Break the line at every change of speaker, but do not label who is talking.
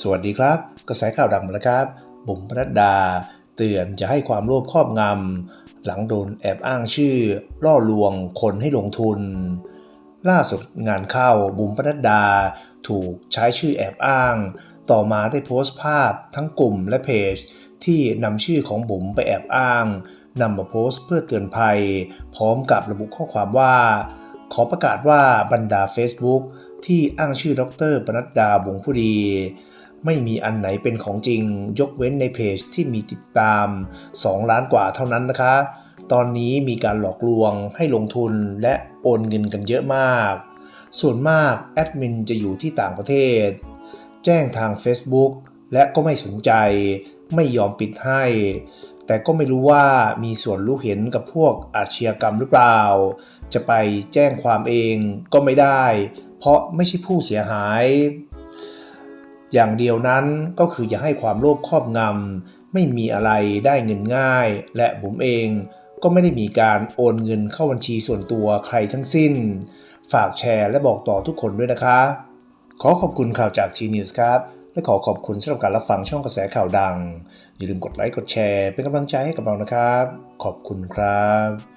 สวัสดีครับ กระแสข่าวดังมาแล้วครับ บุ๋มปนัดดา เตือนจะให้ความโลภครอบงำ หลังโดนแอบอ้างชื่อ ล่อลวงคนให้ลงทุน ล่าสุดงานเข้าบุ๋มปนัดดา ถูกใช้ชื่อแอบอ้าง ต่อมาได้โพสต์ภาพทั้งกลุ่มและเพจ ที่นำชื่อของบุ๋มไปแอบอ้างนำมาโพสต์เพื่อเตือนภัย พร้อมกับระบุข้อความว่า ขอประกาศว่าบรรดา Facebook ที่อ้างชื่อดรปนัดดาบงผู้ดี ไม่มีอันไหนเป็นของจริง ยกเว้นในเพจที่มีติดตาม 2 ล้านกว่าเท่านั้นนะคะ ตอนนี้มีการหลอกลวงให้ลงทุนและโอนเงินกันเยอะมาก ส่วนมากแอดมินจะอยู่ที่ต่างประเทศ แจ้งทาง Facebook และก็ไม่สนใจ ไม่ยอมปิดให้ แต่ก็ไม่รู้ว่ามีส่วนรู้เห็นกับพวกอาชญากรรมหรือเปล่า จะไปแจ้งความเองก็ไม่ได้ เพราะไม่ใช่ผู้เสียหาย อย่างเดียวนั้นก็คืออย่าให้ความโลภครอบงำไม่มีอะไรได้เงินง่าย และบุ๋มเองก็ไม่ได้มีการโอนเงินเข้าบัญชีส่วนตัวใครทั้งสิ้น ฝากแชร์และบอกต่อทุกคนด้วยนะคะ ขอขอบคุณข่าวจากทีนิวส์ครับ และขอขอบคุณสำหรับการรับฟังช่องกระแสข่าวดัง อย่าลืมกดไลค์กดแชร์เป็นกำลังใจให้กับเรานะครับ ขอบคุณครับ